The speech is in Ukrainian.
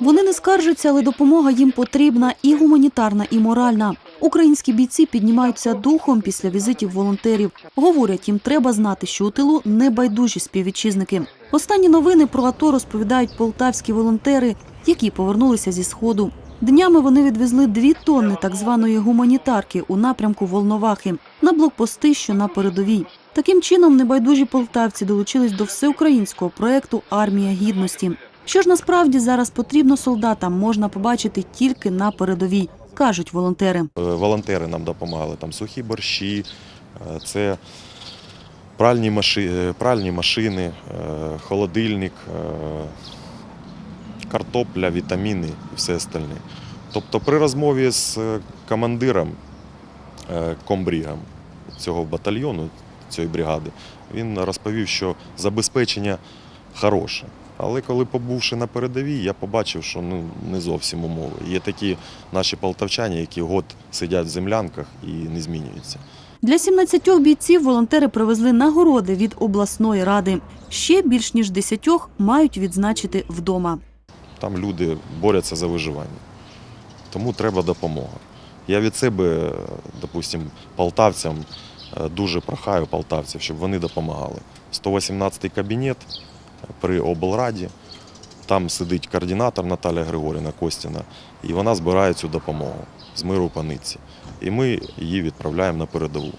Вони не скаржаться, але допомога їм потрібна і гуманітарна, і моральна. Українські бійці піднімаються духом після візитів волонтерів. Говорять, їм треба знати, що у тилу небайдужі співвітчизники. Останні новини про АТО розповідають полтавські волонтери, які повернулися зі сходу. Днями вони відвезли дві тонни так званої гуманітарки у напрямку Волновахи на блокпости, що на передовій. Таким чином, небайдужі полтавці долучились до всеукраїнського проекту Армія гідності. Що ж насправді зараз потрібно солдатам, можна побачити тільки на передовій, кажуть волонтери. Е, Волонтери нам допомагали, там сухі борщі, е, це пральні, маши, е, пральні машини, холодильник, картопля, вітаміни і все остальне. Тобто при розмові з командиром, комбрігом цього батальйону, цієї бригади, він розповів, що забезпечення хороше. Але коли побувши на передовій, я побачив, що ну не зовсім умови. Є такі наші полтавчані, які год сидять в землянках і не змінюються. Для 17 бійців волонтери привезли нагороди від обласної ради. Ще більш ніж 10 мають відзначити вдома. Там люди борються за виживання. Тому треба допомога. Я від себе, допустим, полтавцям е, дуже прохаю полтавців, щоб вони допомагали. 118 кабінет при облраді. Там сидить координатор Наталя Григорівна Костіна, і вона збирає цю допомогу з миру паниці. І ми її відправляємо на передову.